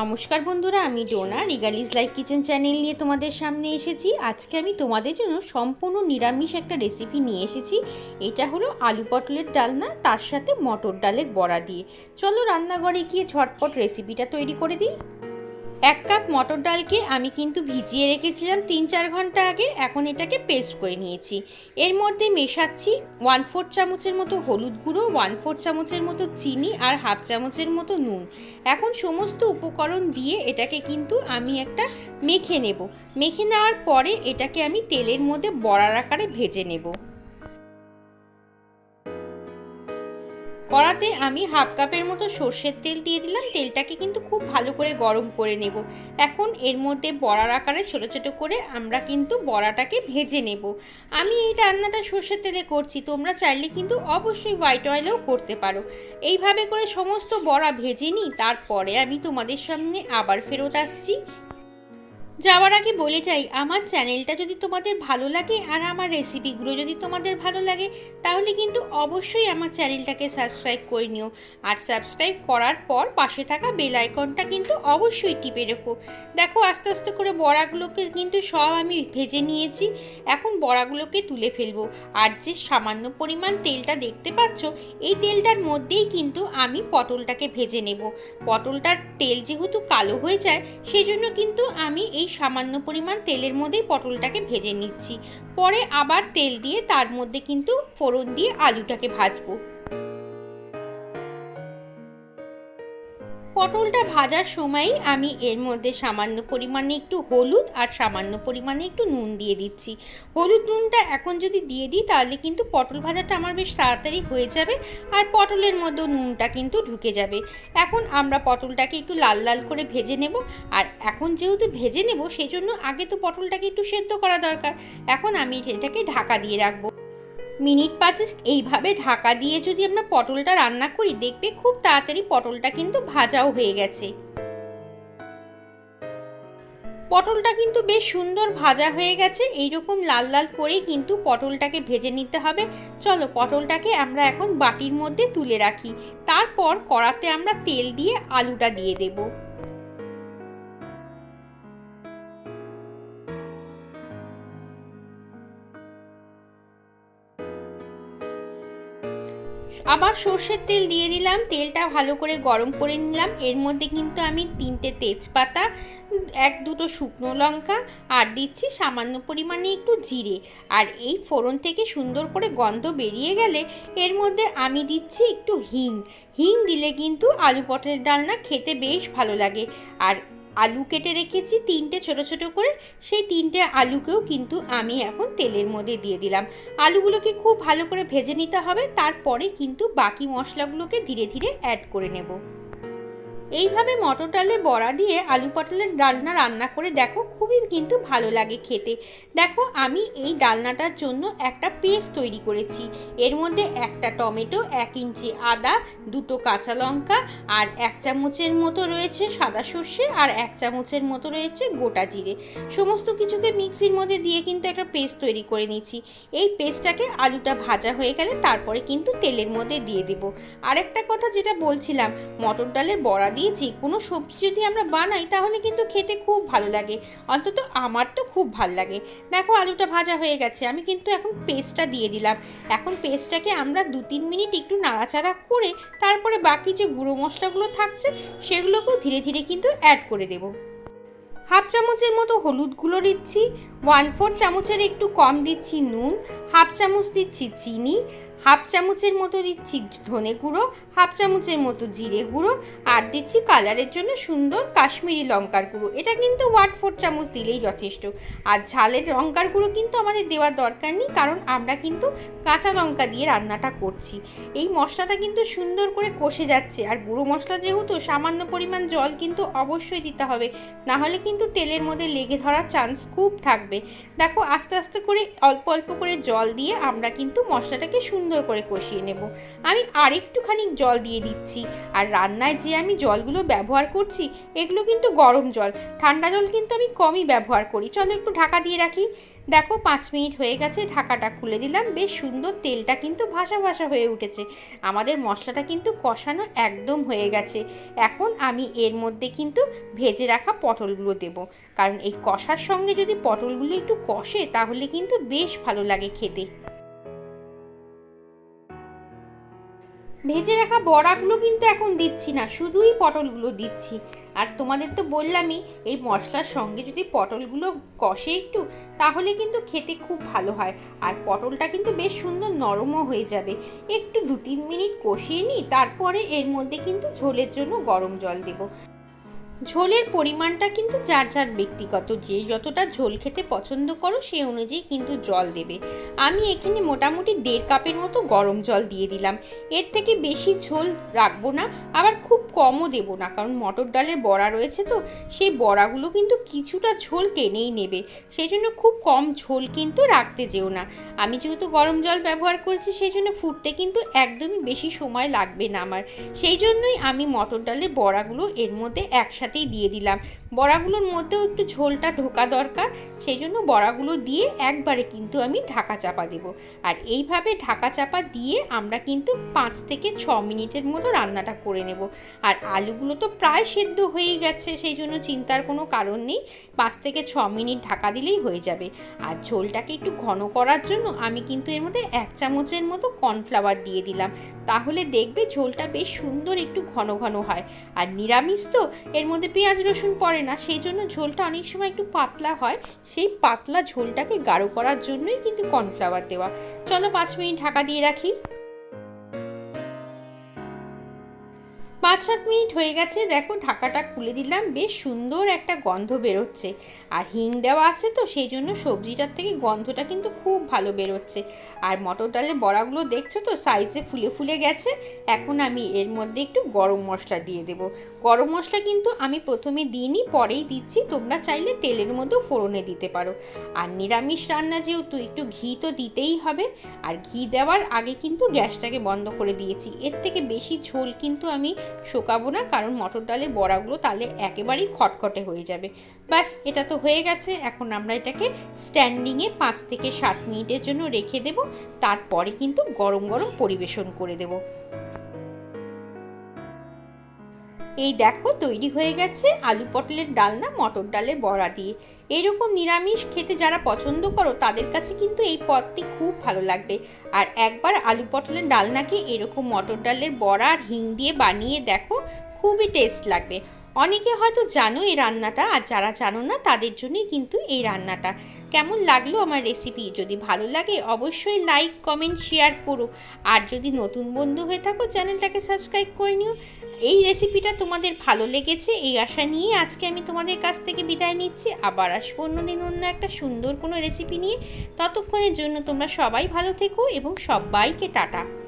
নমস্কার বন্ধুরা, আমি ডোনা রিগালিস লাইফ কিচেন চ্যানেল নিয়ে তোমাদের সামনে এসেছি। আজকে আমি তোমাদের জন্য সম্পূর্ণ নিরামিষ একটা রেসিপি নিয়ে এসেছি। এটা হলো আলু পটলের ডালনা তার সাথে মটর ডালের বড়া দিয়ে। চলো রান্নাঘরে গিয়ে ঝটপট রেসিপিটা তৈরি করে দিই। এক কাপ মটর ডালকে আমি কিন্তু ভিজিয়ে রেখেছিলাম তিন চার ঘণ্টা আগে, এখন এটাকে পেস্ট করে নিয়েছি। এর মধ্যে মেশাচ্ছি ওয়ান ফোর চামচের মতো হলুদ গুঁড়ো ওয়ান ফোর চামচের মতো চিনি আর হাফ চামচের মতো নুন। এখন সমস্ত উপকরণ দিয়ে এটাকে কিন্তু আমি একটা মেখে নেব। মেখে নেওয়ার পরে এটাকে আমি তেলের মধ্যে বড়ার আকারে ভেজে নেব। কড়াতে আমি হাফ কাপের মতো সর্ষের তেল দিয়ে দিলাম। তেলটাকে কিন্তু খুব ভালো করে গরম করে নেব। এখন এর মধ্যে বড়ার আকারে ছোট ছোট করে আমরা কিন্তু বড়াটাকে ভেজে নেব। আমি এই রান্নাটা সর্ষের তেলে করছি। তোমরা চাইলে কিন্তু অবশ্যই হোয়াইট অয়েলেও করতে পারো। এইভাবে করে সমস্ত বড়া ভেজে নিই। তারপরে আমি তোমাদের সামনে আবার ফেরত আসছি। যাওয়ার আগে বলে যাই, আমার চ্যানেলটা যদি তোমাদের ভালো লাগে আর আমার রেসিপিগুলো যদি তোমাদের ভালো লাগে, তাহলে কিন্তু অবশ্যই আমার চ্যানেলটাকে সাবস্ক্রাইব করে নিও। আর সাবস্ক্রাইব করার পর পাশে থাকা বেল আইকনটা কিন্তু অবশ্যই টিপে রেখো। দেখো, আস্তে আস্তে করে বড়াগুলোকে কিন্তু সব আমি ভেজে নিয়েছি। এখন বড়াগুলোকে তুলে ফেলব। আর যে সামান্য পরিমাণ তেলটা দেখতে পাচ্ছ, এই তেলটার মধ্যেই কিন্তু আমি পটলটাকে ভেজে নেব। পটলটার তেল যেহেতু কালো হয়ে যায় সেই জন্য কিন্তু আমি এই সামান্য পরিমাণ তেলের মধ্যেই পটলটাকে ভেজে নিচ্ছি। পরে আবার তেল দিয়ে তার মধ্যে কিন্তু ফোড়ন দিয়ে আলুটাকে ভাজবো। পটলটা ভাজার সময়ই আমি এর মধ্যে সামান্য পরিমাণে একটু হলুদ আর সামান্য পরিমাণে একটু নুন দিয়ে দিচ্ছি। হলুদ নুনটা এখন যদি দিয়ে দিই, তাহলে কিন্তু পটল ভাজাটা আমার বেশ তাড়াতাড়ি হয়ে যাবে আর পটলের মধ্যেও নুনটা কিন্তু ঢুকে যাবে। এখন আমরা পটলটাকে একটু লাল লাল করে ভেজে নেব আর এখন যেহেতু ভেজে নেব সেই জন্য আগে তো পটলটাকে একটু সেদ্ধ করা দরকার। এখন আমি এটাকে ঢাকা দিয়ে রাখব। মিনিট পাঁচেক এইভাবে ঢাকা দিয়ে যদি আমরা পটলটা রান্না করি, দেখবে খুব তাড়াতাড়ি পটলটা কিন্তু ভাজাও হয়ে গেছে। পটলটা কিন্তু বেশ সুন্দর ভাজা হয়ে গেছে। এইরকম লাল লাল করেই কিন্তু পটলটাকে ভেজে নিতে হবে। চলো পটলটাকে আমরা এখন বাটির মধ্যে তুলে রাখি। তারপর কড়াতে আমরা তেল দিয়ে আলুটা দিয়ে দেবো। আবার সর্ষের তেল দিয়ে দিলাম। তেলটা ভালো করে গরম করে নিলাম। এর মধ্যে কিন্তু আমি তিনটে তেজপাতা, এক দুটো শুকনো লঙ্কা আর দিচ্ছি সামান্য পরিমাণে একটু জিরে। আর এই ফোড়ন থেকে সুন্দর করে গন্ধ বেরিয়ে গেলে এর মধ্যে আমি দিচ্ছি একটু হিং। হিং দিলে কিন্তু আলু পটলের ডালনা খেতে বেশ ভালো লাগে। আর আলু কেটে রেখেছি তিনটে ছোট ছোট করে। সেই তিনটে আলুকেও কিন্তু আমি এখন তেলের মধ্যে দিয়ে দিলাম। আলুগুলোকে খুব ভালো করে ভেজে নিতে হবে, তারপরে কিন্তু বাকি মশলাগুলোকে ধীরে ধীরে অ্যাড করে নেব। এইভাবে মটর ডালের বড়া দিয়ে আলু পটলের ডালনা রান্না করে দেখো, খুবই কিন্তু ভালো লাগে খেতে। দেখো, আমি এই ডালনাটার জন্য একটা পেস্ট তৈরি করেছি। এর মধ্যে একটা টমেটো, এক ইঞ্চি আদা, দুটো কাঁচা লঙ্কা আর এক চামচের মতো রয়েছে সাদা সর্ষে আর এক চামচের মতো রয়েছে গোটা জিরে। সমস্ত কিছুকে মিক্সির মধ্যে দিয়ে কিন্তু একটা পেস্ট তৈরি করে নিচ্ছি এই পেস্টটাকে আলুটা ভাজা হয়ে গেলে তারপরে কিন্তু তেলের মধ্যে দিয়ে দেব। আরেকটা কথা যেটা বলছিলাম, মটর ডালের বড়া দিয়ে যে কোনো সবজি যদি আমরা বানাই, তাহলে কিন্তু খেতে খুব ভালো লাগে। অন্তত আমার তো খুব ভালো লাগে। দেখো, আলুটা ভাজা হয়ে গেছে। আমি কিন্তু এখন পেস্টটা দিয়ে দিলাম। এখন পেস্টটাকে আমরা দু তিন মিনিট একটু নাড়াচাড়া করে, তারপরে বাকি যে গুঁড়ো মশলাগুলো থাকছে, সেগুলোকেও ধীরে ধীরে কিন্তু অ্যাড করে দেবো। হাফ চামচের মতো হলুদ গুঁড়ো দিচ্ছি। ওয়ান ফোর চামচের একটু কম দিচ্ছি নুন। হাফ চামচ দিচ্ছি চিনি, হাফ চামচের মতো দিচ্ছি ধনে গুঁড়ো, হাফ চামচের মতো জিরে গুঁড়ো, আর দিচ্ছি কালারের জন্য সুন্দর কাশ্মীরি লঙ্কার গুঁড়ো। এটা কিন্তু ওয়ান ফোর চামচ দিলেই যথেষ্ট। আর ঝালের লঙ্কার গুঁড়ো কিন্তু আমাদের দেওয়ার দরকার নেই, কারণ আমরা কিন্তু কাঁচা লঙ্কা দিয়ে রান্নাটা করছি। এই মশলাটা কিন্তু সুন্দর করে কষে যাচ্ছে, আর গুঁড়ো মশলা যেহেতু, সামান্য পরিমাণ জল কিন্তু অবশ্যই দিতে হবে। না হলে কিন্তু তেলের মধ্যে লেগে ধরার চান্স খুব থাকবে। দেখো, আস্তে আস্তে করে অল্প অল্প করে জল দিয়ে আমরা কিন্তু মশলাটাকে সুন্দর করে কষিয়ে নেব। আমি আরেকটুখানি জল দিয়ে দিচ্ছি। আর রান্নায় যে আমি জলগুলো ব্যবহার করছি, এগুলো কিন্তু গরম জল। ঠান্ডা জল কিন্তু আমি কমই ব্যবহার করি। চলো একটু ঢাকা দিয়ে রাখি। দেখো, পাঁচ মিনিট হয়ে গেছে, ঢাকাটা খুলে দিলাম। বেশ সুন্দর তেলটা কিন্তু ভাসা ভাসা হয়ে উঠেছে। আমাদের মশলাটা কিন্তু কষানো একদম হয়ে গেছে। এখন আমি এর মধ্যে কিন্তু ভেজে রাখা পটলগুলো দেব। কারণ এই কষার সঙ্গে যদি পটলগুলো একটু কষে, তাহলে কিন্তু বেশ ভালো লাগে খেতে। ভেজে রাখা বড়াগুলো কিন্তু এখন দিচ্ছি না, শুধুই পটলগুলো দিচ্ছি। আর তোমাদের তো বললামই, এই মশলার সঙ্গে যদি পটলগুলো কষে একটু, তাহলে কিন্তু খেতে খুব ভালো হয়। আর পটলটা কিন্তু বেশ সুন্দর নরমও হয়ে যাবে। একটু দু তিন মিনিট কষিয়ে নিই, তারপরে এর মধ্যে কিন্তু ঝোলের জন্য গরম জল দেবো। ঝোলের পরিমাণটা কিন্তু যার যার ব্যক্তিগত। যে যতটা ঝোল খেতে পছন্দ করো সেই অনুযায়ী কিন্তু জল দেবে। আমি এখানে মোটামুটি দেড় কাপের মতো গরম জল দিয়ে দিলাম। এর থেকে বেশি ঝোল রাখব না, আবার খুব কমও দেবো না, কারণ মটর ডালের বড়া রয়েছে তো, সেই বড়াগুলো কিন্তু কিছুটা ঝোল টেনেই নেবে। সেই জন্য খুব কম ঝোল কিন্তু রাখতে যেও না। আমি যেহেতু গরম জল ব্যবহার করেছি, সেই জন্য ফুটতে কিন্তু একদমই বেশি সময় লাগবে না আমার। সেই জন্যই আমি মটর ডালের বড়াগুলো এর মধ্যে একসাথেই দিয়ে দিলাম। বড়াগুলোর মধ্যেও একটু ঝোলটা ঢোকা দরকার সেই জন্য বড়াগুলো দিয়ে একবারে কিন্তু আমি ঢাকা চাপা দেব। আর এইভাবে ঢাকা চাপা দিয়ে আমরা কিন্তু পাঁচ থেকে ছ মিনিটের মতো রান্নাটা করে নেব। আর আলুগুলো তো প্রায় সেদ্ধ হয়েই গেছে সেই জন্য চিন্তার কোনো কারণ নেই। পাঁচ থেকে ছ মিনিট ঢাকা দিলেই হয়ে যাবে। আর ঝোলটাকে একটু ঘন করার জন্য আমি কিন্তু এর মধ্যে এক চামচের মতো কর্নফ্লাওয়ার দিয়ে দিলাম। তাহলে দেখবে ঝোলটা বেশ সুন্দর একটু ঘন ঘন হয়। আর নিরামিষ তো এর মধ্যে পেঁয়াজ, রসুন পড়ে না, সেই জন্য ঝোলটা অনেক সময় একটু পাতলা হয়। সেই পাতলা ঝোলটাকে গাঢ় করার জন্যই কিন্তু কর্নফ্লাওয়ার দেওয়া। চলো পাঁচ মিনিট ঢাকা দিয়ে রাখি। পাঁচ সাত মিনিট হয়ে গেছে, দেখো ঢাকাটা খুলে দিলাম, বেশ সুন্দর একটা গন্ধ বেরোচ্ছে। আর হিং দেওয়া আছে তো, সেই জন্য সবজিটার থেকে গন্ধটা কিন্তু খুব ভালো বেরোচ্ছে। আর মটর ডালের বড়াগুলো দেখছ তো সাইজে ফুলে ফুলে গেছে, এখন আমি এর মধ্যে একটু গরম মশলা দিয়ে দেব। গরম মশলা কিন্তু আমি প্রথমে দিইনি, পরেই দিচ্ছি, তোমরা চাইলে তেলের মধ্যেও ফোড়নে দিতে পারো। আর নিরামিষ রান্না যেহেতু, একটু ঘি তো দিতেই হবে। আর ঘি দেওয়ার আগে কিন্তু গ্যাসটাকে বন্ধ করে দিয়েছি, এর থেকে বেশি ঝোল কিন্তু আমি শোকাবো না, কারণ মটর ডালের বড়াগুলো তাহলে একেবারেই খটখটে হয়ে যাবে। বাস এটা তো হয়ে গেছে। এখন আমরা এটাকে স্ট্যান্ডিংয়ে পাঁচ থেকে সাত মিনিটের জন্য রেখে দেব। তারপরে কিন্তু গরম গরম পরিবেশন করে দেব। এই দেখো তৈরি হয়ে গেছে আলু পটলের ডালনা মটর ডালের বড়া দিয়ে। এরকম নিরামিষ খেতে যারা পছন্দ করো, তাদের কাছে কিন্তু এই পদটি খুব ভালো লাগবে। আর একবার আলু পটলের ডালনাকে এরকম মটর ডালের বড়া আর হিং দিয়ে বানিয়ে দেখো, খুবই টেস্ট লাগবে। অনেকে হয়তো জানো এই রান্নাটা, আর যারা জানো না, তাদের জন্যই কিন্তু এই রান্নাটা। কেমন লাগল আমার রেসিপি যদি ভালো লাগে, অবশ্যই লাইক কমেন্ট শেয়ার করো। আর যদি নতুন বন্ধু হয়ে থাকো, চ্যানেলটাকে সাবস্ক্রাইব করে নিও। এই রেসিপিটা তোমাদের ভালো লেগেছে, এই আশা নিয়ে আজকে আমি তোমাদের কাছ থেকে বিদায় নিচ্ছি। আবার আসব অন্যদিন অন্য একটা সুন্দর কোনো রেসিপি নিয়ে। ততক্ষণের জন্য তোমরা সবাই ভালো থেকো এবং সবাইকে টাটা।